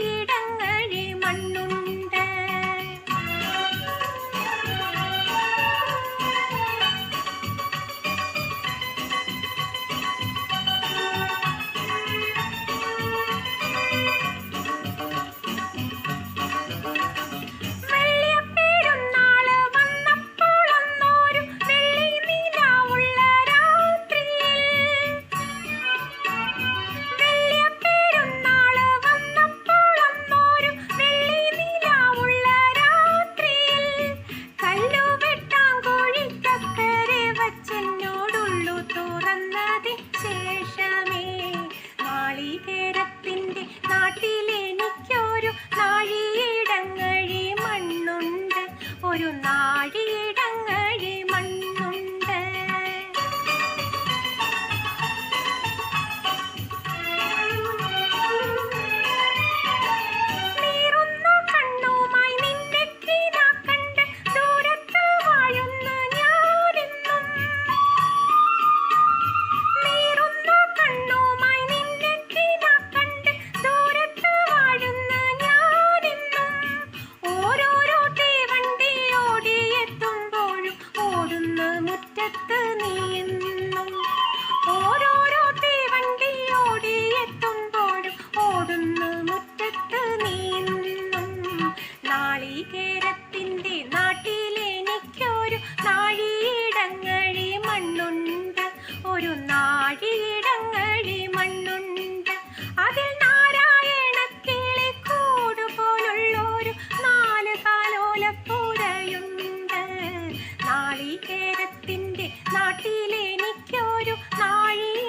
നാഴിയിടങ്ങഴി ഒരു നാഴിയിടങ്ങഴി നാളികേരത്തിന്റെ നാട്ടിലെനിക്കൊരു നാഴി